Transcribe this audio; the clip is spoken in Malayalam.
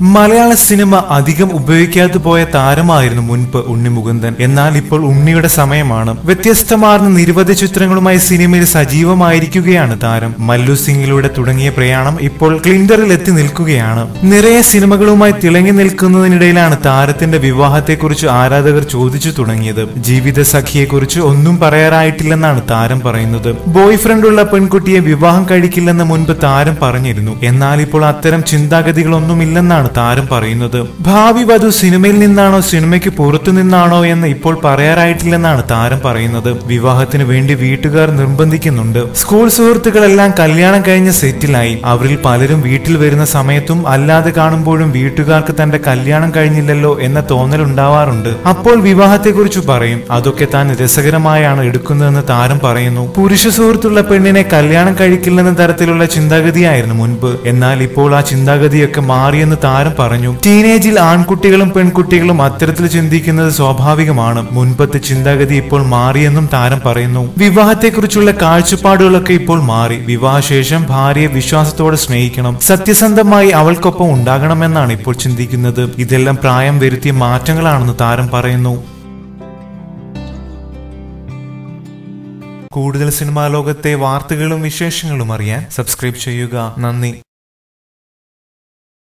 മലയാള സിനിമ അധികം ഉപയോഗിക്കാതെ പോയ താരമായിരുന്നു മുൻപ് ഉണ്ണി മുകുന്ദൻ എന്നാൽ ഇപ്പോൾ ഉണ്ണിയുടെ സമയമാണ്. വ്യത്യസ്തമാർന്ന നിരവധി ചിത്രങ്ങളുമായി സിനിമയിൽ സജീവമായിരിക്കുകയാണ് താരം. മല്ലു സിംഗിലൂടെ തുടങ്ങിയ പ്രയാണം ഇപ്പോൾ ക്ലിൻഡറിൽ എത്തി നിൽക്കുകയാണ്. നിറയെ സിനിമകളുമായി തിളങ്ങി നിൽക്കുന്നതിനിടയിലാണ് താരത്തിന്റെ വിവാഹത്തെക്കുറിച്ച് ആരാധകർ ചോദിച്ചു തുടങ്ങിയത്. ജീവിത സഖിയെക്കുറിച്ച് ഒന്നും പറയാറായിട്ടില്ലെന്നാണ് താരം പറയുന്നത്. ബോയ് ഫ്രണ്ടുള്ള പെൺകുട്ടിയെ വിവാഹം കഴിക്കില്ലെന്ന് മുൻപ് താരം പറഞ്ഞിരുന്നു. എന്നാൽ ഇപ്പോൾ അത്തരം ചിന്താഗതികളൊന്നുമില്ലെന്നാണ് താരം പറയുന്നത്? ഭാവി വധു സിനിമയിൽ നിന്നാണോ സിനിമയ്ക്ക് പുറത്തു നിന്നാണോ എന്ന് ഇപ്പോൾ പറയാറായിട്ടില്ലെന്നാണ് താരം പറയുന്നത്. വിവാഹത്തിന് വേണ്ടി വീട്ടുകാർ നിർബന്ധിക്കുന്നുണ്ട്. സ്കൂൾ സുഹൃത്തുക്കളെല്ലാം കല്യാണം കഴിഞ്ഞ സെറ്റിലായി. അവരിൽ പലരും വീട്ടിൽ വരുന്ന സമയത്തും അല്ലാതെ കാണുമ്പോഴും വീട്ടുകാർക്ക് തന്റെ കല്യാണം കഴിഞ്ഞില്ലല്ലോ എന്ന തോന്നൽ ഉണ്ടാവാറുണ്ട്. അപ്പോൾ വിവാഹത്തെക്കുറിച്ച് പറയും. അതൊക്കെ താൻ രസകരമായാണ് എടുക്കുന്നതെന്ന് താരം പറയുന്നു. പുരുഷ സുഹൃത്തുള്ള പെണ്ണിനെ കല്യാണം കഴിക്കില്ലെന്ന തരത്തിലുള്ള ചിന്താഗതിയായിരുന്നു മുൻപ്. എന്നാൽ ഇപ്പോൾ ആ ചിന്താഗതിയൊക്കെ മാറിയെന്ന് താരം പറഞ്ഞു? ടീനേജിൽ ആൺകുട്ടികളും പെൺകുട്ടികളും അത്തരത്തിൽ ചിന്തിക്കുന്നത് സ്വാഭാവികമാണ്. മുൻപത്തെ ചിന്താഗതി ഇപ്പോൾ മാറിയെന്നും താരം പറയുന്നു. വിവാഹത്തെക്കുറിച്ചുള്ള കാഴ്ചപ്പാടുകളൊക്കെ ഇപ്പോൾ മാറി. വിവാഹശേഷം ഭാര്യയെ വിശ്വാസത്തോടെ സ്നേഹിക്കണം. സത്യസന്ധമായി അവൾക്കൊപ്പം ഉണ്ടാകണമെന്നാണ് ഇപ്പോൾ ചിന്തിക്കുന്നത്. ഇതെല്ലാം പ്രായം വരുത്തിയ മാറ്റങ്ങളാണെന്ന് താരം പറയുന്നു. കൂടുതൽ സിനിമാ ലോകത്തെ വാർത്തകളും വിശേഷങ്ങളും അറിയാൻ സബ്സ്ക്രൈബ് ചെയ്യുക. നന്ദി.